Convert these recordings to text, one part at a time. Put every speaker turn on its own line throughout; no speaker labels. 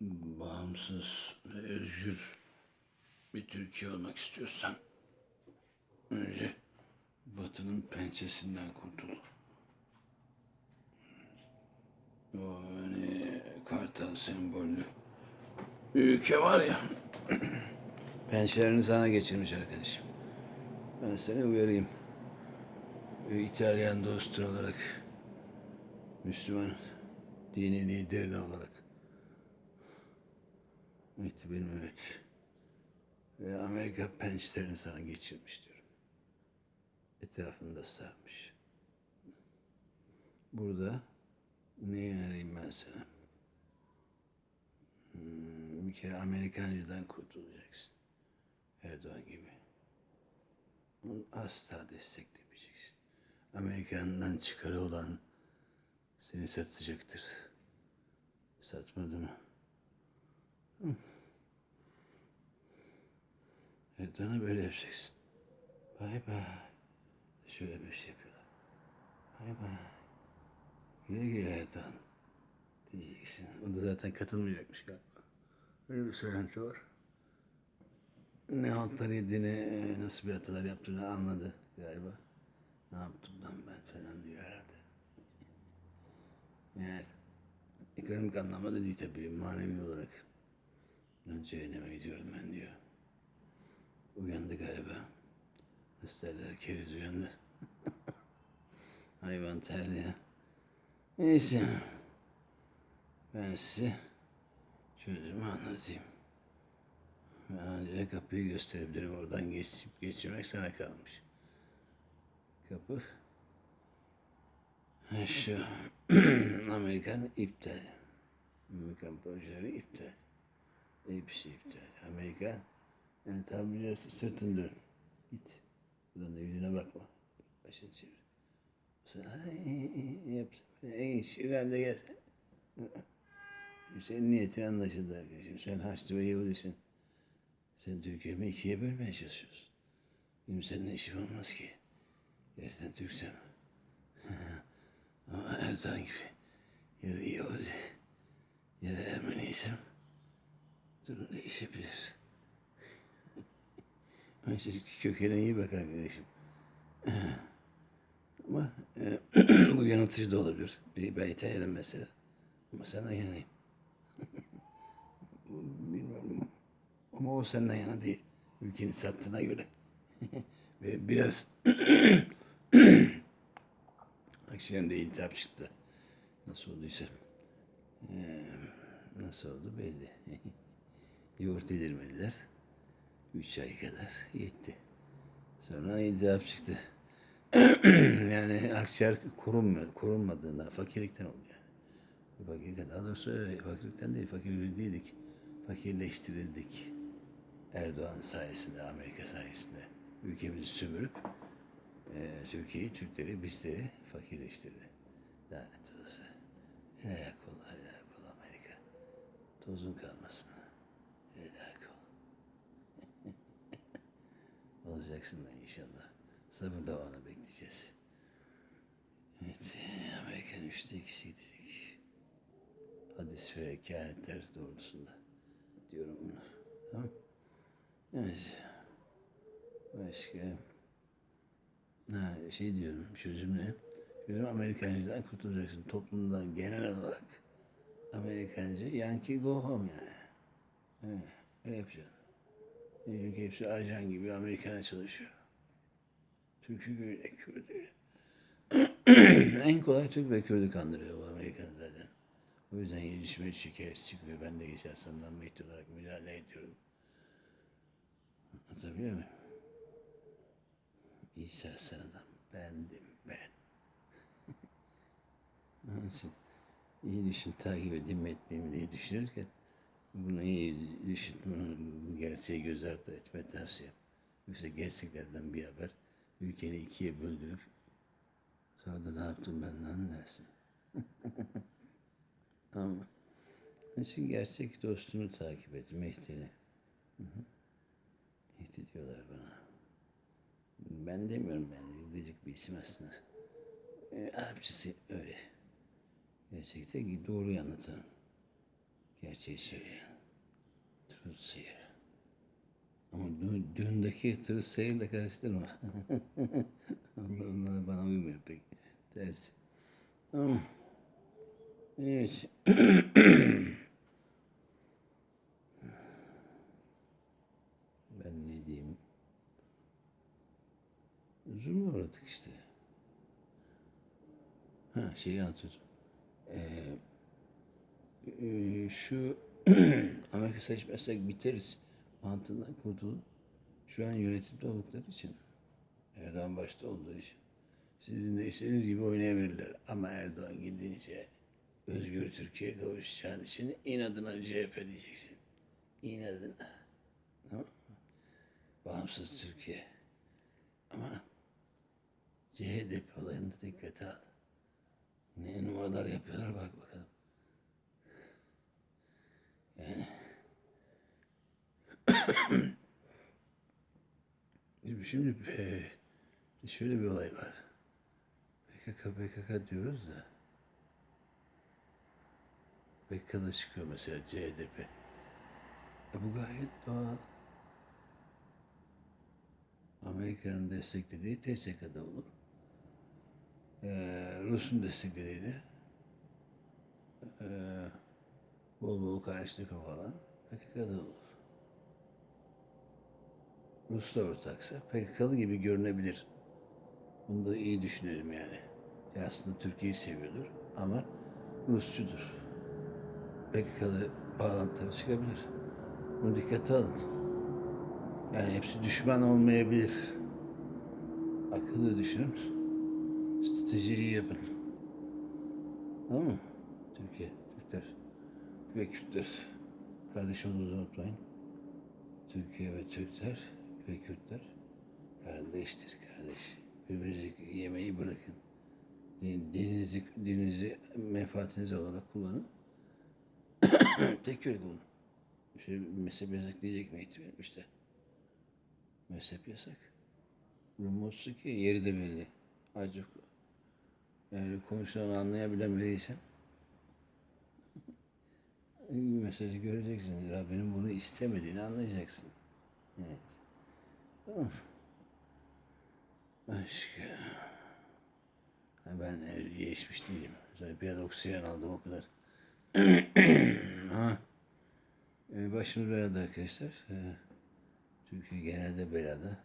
bağımsız ve özgür bir Türkiye olmak istiyorsan önce Batı'nın pençesinden kurtul. O hani kartal sembollü bir ülke var ya pençelerini sana geçirmiş arkadaşım. Ben seni uyarayım. İtalyan dostun olarak Müslüman dini liderin olarak Mehdi bilmemek ve Amerika pençelerini sana geçirmiş diyorum. Etrafında sarmış. Burada ne arayayım ben sana? Hmm, bir kere Amerikancıdan kurtulacaksın. Erdoğan gibi. Onu asla desteklemeyeceksin. Amerikan'dan çıkarı olan seni satacaktır. Satmadı mı? Hı. Erdoğan'a böyle yapacaksın. Bay bay. Şöyle bir şey yapıyorlar. Bay bay. Güle güle Erdoğan. Diyeceksin. O da zaten katılmayacakmış galiba. Öyle bir söylenti var. Ne haltlar yediğini, nasıl bir hatalar yaptığını anladı galiba. Ne yaptım lan ben falan diyor herhalde. Yani ekonomik anlamda da değil tabii, manevi olarak. Ben cehenneme gidiyorum ben diyor. Uyandı galiba. Nasıl derler, keriz uyandı. Hayvan terli ya. Neyse. Ben size çözümü anlatayım. Ben ancak kapıyı gösterebilirim. Oradan geçip geçirmek sana kalmış. Kapı. Şu Amerikan iptal. Amerikan projeleri iptal. Hepsi iptal. Amerikan yani biliyorsun sırtını dön. Git. Buradan da yüzüne bakma. Başını çevir. Sen yapsın. Ey şiren de gelsen. Senin niyetin anlaşıldı arkadaşım. Sen Haçlı ve Yahudisin. Sen Türkiye'mi ikiye bölmeye çalışıyorsun. Benim seninle işim olmaz ki. Gerçekten Türksem. Ama Erdoğan gibi. Yarı Yahudi. Yarı Ermeniysem. Durum değişebilir. Önce kökene iyi bak arkadaşım. Ama e, bu yanıltıcı da olabilir. Bir- Ben İtalyanım mesela. Ama senden yanayım. Bilmiyorum. Ama o senden yana değil. Ülkeni sattığına göre. Ve biraz akşamda iltihap çıktı. Nasıl olduysa. Ee, nasıl oldu belli. Yoğurt yedirmediler. Üç ay kadar yetti. Sonra iltihap çıktı. yani akciğer korunmuyor, korunmadığında fakirlikten oldu yani. Fakirlikten, daha doğrusu fakirlikten değil, fakir değildik. Fakirleştirildik. Erdoğan sayesinde, Amerika sayesinde ülkemizi sömürüp e, Türkiye'yi, Türkleri, bizleri fakirleştirdi. Lanet olası. Ol, helak ol Amerika. Tozun kalmasın. Helak ol. Olacaksın da inşallah. Sabırla o anı bekleyeceğiz. Evet, Amerikan üçte ikisi gidecek. Hadis ve kehanetler doğrultusunda diyorum bunu. Tamam Evet. Başka. Ha, şey diyorum, çözüm ne? Diyorum Amerikancıdan kurtulacaksın. Toplumdan genel olarak Amerikancı, Yankee go home yani. Evet, öyle yapacaksın. Çünkü hepsi ajan gibi Amerikan'a çalışıyor. Türk'ü böyle, Kürt'ü. en kolay Türk ve Kürt'ü kandırıyor bu Amerikan zaten. O yüzden gelişme şikayet çıkıyor. Ben de sandan Mehdi olarak müdahale ediyorum. Anlatabiliyor muyum? İsa Sarı'dan bendim ben. Onun için iyi düşün, takip mi etmeyeyim diye düşünürken bunu iyi düşün, bu gerçeği göz ardı etme tavsiye. Yoksa gerçeklerden bir haber ülkeni ikiye böldürüp sonra da ne yaptım ben lan dersin. Ama için gerçek dostunu takip et, Mehdi'ni. Mehdi diyorlar bana. Ben demiyorum ben, gıcık bir isim aslında. E, öyle. Gerçekte doğruyu anlatalım. Gerçeği söyleyen. Truth sayer. Ama dün, dündeki truth sayer'le karıştırma. onlar, bana uymuyor pek. Tersi. Tamam. Evet. ben ne diyeyim? Zulme uğradık işte. Ha şeyi anlatıyordum. Ee, e, şu Amerika seçmezsek biteriz mantığından kurtulup şu an yönetimde oldukları için Erdoğan başta olduğu için sizin de istediğiniz gibi oynayabilirler. Ama Erdoğan gidince özgür Türkiye kavuşacağın için inadına CHP diyeceksin. İnadına. Bağımsız Türkiye. Ama CHP olayını dikkate al. Ne numaralar yapıyorlar bak bakalım. Yani şimdi e, şöyle bir olay var. PKK PKK diyoruz da PKK'da çıkıyor mesela CHP. E bu gayet doğal. Amerika'nın desteklediği TSK'da olur. Ee, Rus'un desteklediği de ee, bol bol Karışnikov falan PKK'da olur. Rus'la ortaksa PKK'lı gibi görünebilir. Bunu da iyi düşünelim yani. Ya aslında Türkiye'yi seviyordur ama Rusçudur. PKK'lı bağlantıları çıkabilir. Bunu dikkate alın. Yani hepsi düşman olmayabilir. Akıllı düşünün. Stratejiyi yapın. Tamam mı? Türkiye, ve Kürtler. Kardeş olduğunuzu unutmayın. Türkiye ve Türkler ve Kürtler kardeştir kardeş. Birbirinizi yemeği bırakın. Din- Dininizi, dininizi menfaatiniz olarak kullanın. Tek yürek olun. Şey, mezhep yasak diyecek mi benim işte. Mezhep yasak. Rumuzsu ki yeri de belli. Acık yani konuşulanı anlayabilen biriysen mesajı göreceksin. Rabbinin bunu istemediğini anlayacaksın. Evet. Tamam. Ben evliye değilim. Zaten biraz oksijen aldım o kadar. ha. Ee, başımız belada arkadaşlar. Ee, Türkiye genelde belada.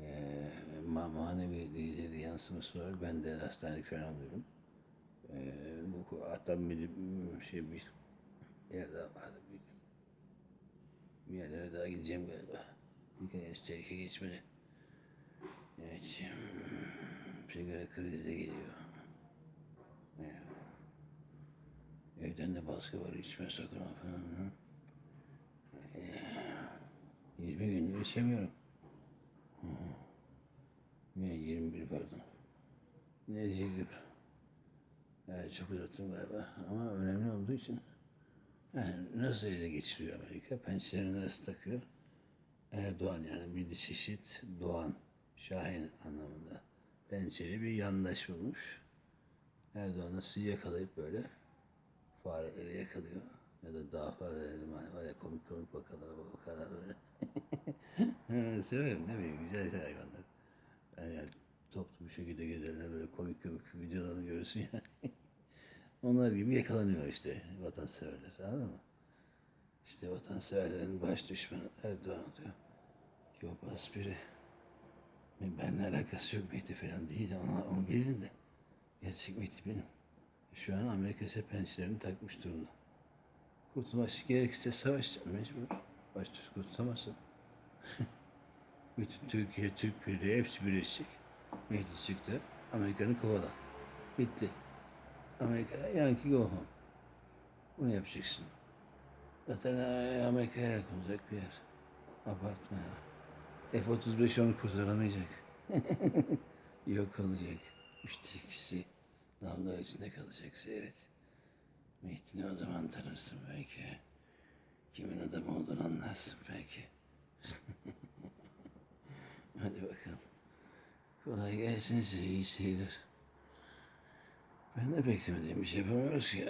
Ee, ma manevi lideri yansıması olarak ben de hastanelik falan alıyorum. Ee, bu hatta bir şey bir yer daha vardı. Bir, bir yerlere daha gideceğim galiba. Kere tehlike geçmedi. Evet. Sigara krizi de geliyor. Ya. Evden de baskı var. içme sakın ha falan. Hı. Ya. 20 gündür içemiyorum. Ne 21 pardon. Ne diyecektim? Evet, çok uzattım galiba ama önemli olduğu için yani nasıl ele geçiriyor Amerika? Pençelerini nasıl takıyor? Erdoğan yani bir çeşit Doğan, Şahin anlamında pençeli bir yandaş bulmuş. Erdoğan nasıl yakalayıp böyle fareleri yakalıyor. Ya da dağ fareleri var ya komik komik bakarlar, bakarlar böyle. Severim ne bileyim güzel hayvanlar. Ben yani toplu bir şekilde gezerler böyle komik komik videolarını görürsün ya. Onlar gibi yakalanıyor işte vatanseverler anladın mı? İşte vatanseverlerin baş düşmanı Erdoğan diyor. Yobaz biri. Benimle alakası yok Mehdi falan değil. Ona, onu bilin de. Gerçek Mehdi benim. Şu an Amerika sepençlerini takmış durumda. Kurtulmak için gerekirse savaşacağım mecbur. Baş düz kurtulamazsın. Bütün Türkiye, Türk birliği hepsi birleşecek. Mehdi çıktı. Amerika'nı kovala. Bitti. Amerika Yankee go home. Bunu yapacaksın. Zaten e, Amerika'ya yak olacak bir yer. Abartma ya. F-35 onu kurtaramayacak. Yok olacak. Üçte ikisi dağlar içinde kalacak seyret. Mehdi'ni o zaman tanırsın belki. Kimin adamı olduğunu anlarsın belki. Hadi bakalım. Kolay gelsin size iyi seyirler. Ben de beklemediğim bir şey yapamıyoruz ki.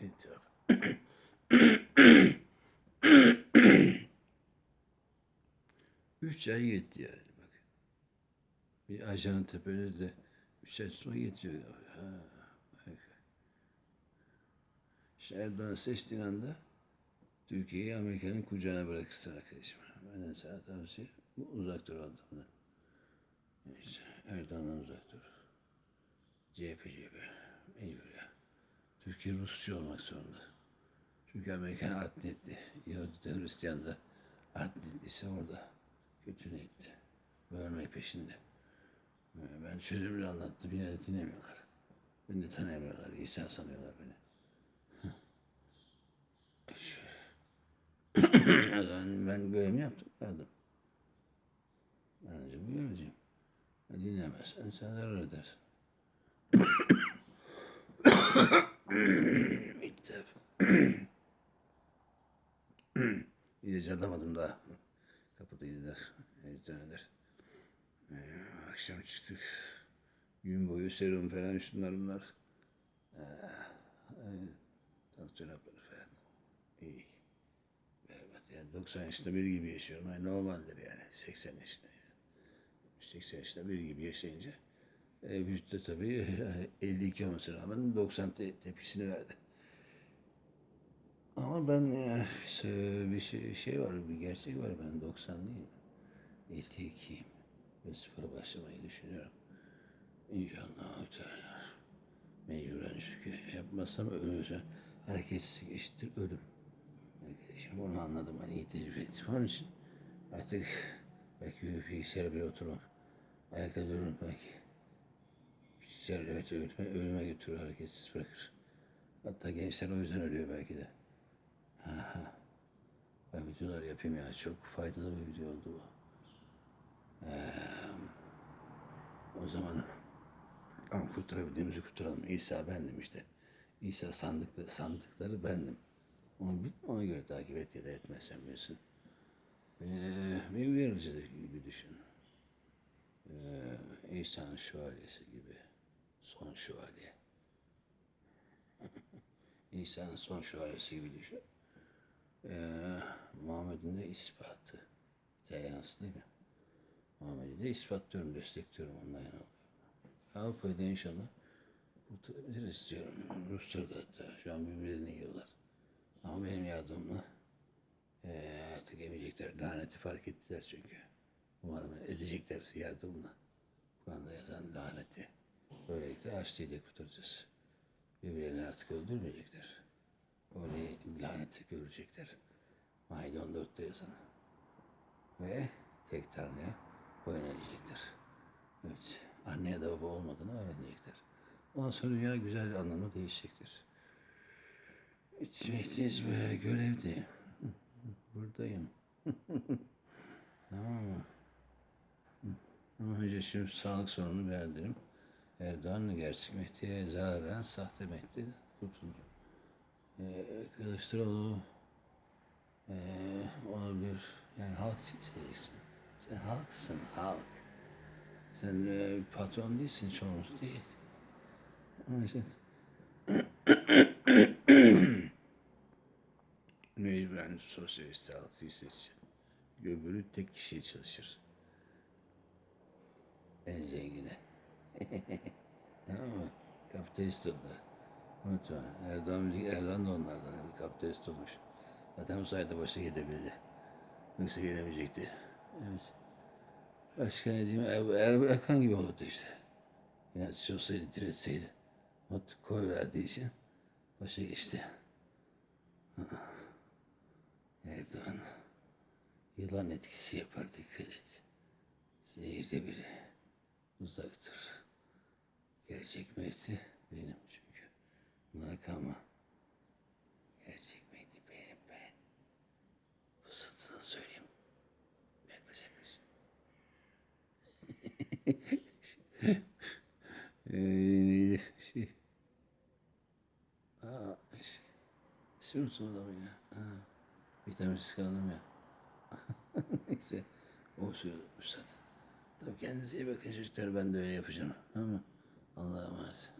İntihar. üç ay gitti yani. Bak. Bir ajanın tepede de üç ay tutmak yetiyor. Ha, bak. İşte Erdoğan seçtiğin anda Türkiye'yi Amerika'nın kucağına bırakırsın arkadaşım. Ben de sana tavsiye bu uzak dur adamdan. İşte Erdoğan'dan uzak dur. CHP CHP mecbur ya. Türkiye Rusçu olmak zorunda. Çünkü Amerikan art niyetli. Yahudi de Hristiyan da art niyetliyse orada. Kötü niyetli. Bölme peşinde. Ee, Ben çözümünü anlattım yine de dinlemiyorlar. Beni de tanıyamıyorlar. İsa sanıyorlar beni. Ben görevimi yaptım. Verdim. Dinlemezsen sen zarar edersin. Bitti. İlaç atamadım daha. Kapıdaydılar. Eczaneler. Ee, akşam çıktık. Gün boyu serum falan şunlar bunlar. Ee, tansiyon falan. İyi. Berbat. Yani 90 yaşında biri gibi yaşıyorum. Yani normaldir yani. 80 yaşında. 80 yaşında biri gibi yaşayınca e, vücutta tabii 52 olmasına rağmen 90 te- tepkisini verdi. Ama ben e, s- bir şey, şey var, bir gerçek var. Ben 90 değilim. 52'yim. Ve spora başlamayı düşünüyorum. İnşallah Teala. Mecburen çünkü yapmazsam ölürüm. Hareketsizlik eşittir ölüm. Arkadaşım onu anladım. Hani iyi tecrübe ettim. Onun için artık belki bilgisayara bile oturmam. Ayakta belki. Bilgisayar evet ölüme, ölüme götürür, hareketsiz bırakır. Hatta gençler o yüzden ölüyor belki de. Aha. Ben videolar yapayım ya. Çok faydalı bir video oldu bu. Ee, o zaman ama kurtarabildiğimizi kurtaralım. İsa bendim işte. İsa sandıkları, sandıkları bendim. Onu, ona göre takip et ya da etmezsen bilirsin. Beni bir uyarıcı gibi düşün. Ee, İsa'nın şövalyesi gibi. Son şövalye. İsa'nın son şövalyesi gibi düşün. Ee, Muhammed'in de ispatı. İtalyanası değil mi? Muhammed'i de ispatlıyorum, destekliyorum ondan yana. Avrupa'yı da inşallah kurtarabiliriz diyorum. Ruslar da hatta şu an birbirlerini yiyorlar. Ama benim yardımımla eee artık emecekler. Laneti fark ettiler çünkü. Umarım edecekler yardımla. Kur'an'da yazan laneti. Böylelikle açlığı da kurtaracağız. Birbirlerini artık öldürmeyecekler. Öyle laneti görecekler. Maide 14'te yazan. Ve tek Tanrı'ya boyun eğecekler. Evet. Anne ya da baba olmadığını öğrenecekler. Ondan sonra dünya güzel bir anlamda değişecektir. İçmekteyiz be görevde. Buradayım. tamam mı? Ama önce şimdi sağlık sorununu verdim. Erdoğan gerçek Mehdi'ye zarar veren sahte Mehdi'den kurtuldu. Ee, Kılıçdaroğlu ee, olabilir. Yani halk seçeceksin. Sen halksın, halk. Sen e, patron değilsin, çoğunuz değil. Onun için mecburen sosyalist halkı seçeceksin. Öbürü tek kişiye çalışır. En zengine. tamam mı? Kapitalist onlar. Unutma. Erdoğan, Erdoğan da onlardan. Bir kapitalist olmuş. Zaten o sayede başa gidebildi. Yoksa gelemeyecekti. Evet. Başka ne diyeyim? Er, Erbakan gibi olurdu işte. İnatçı olsaydı, diretseydi. Ot koy verdiği için başa geçti. Erdoğan yılan etkisi yapar dikkat et. Zehirli biri uzaktır. Gerçek Mehdi benim çünkü. Bunlara kalma. Gerçek Mehdi benim ben. Fısıltılı söyleyeyim. Yaklaşamış. ee, neydi? Şey. Aa, şey. İsim unuttum adamı ya. Ha. Vitaminsiz kaldım ya. Neyse. O söylüyormuş zaten. Tabii kendinize iyi bakın çocuklar. Ben de öyle yapacağım. Tamam mı? Allah'a emanet.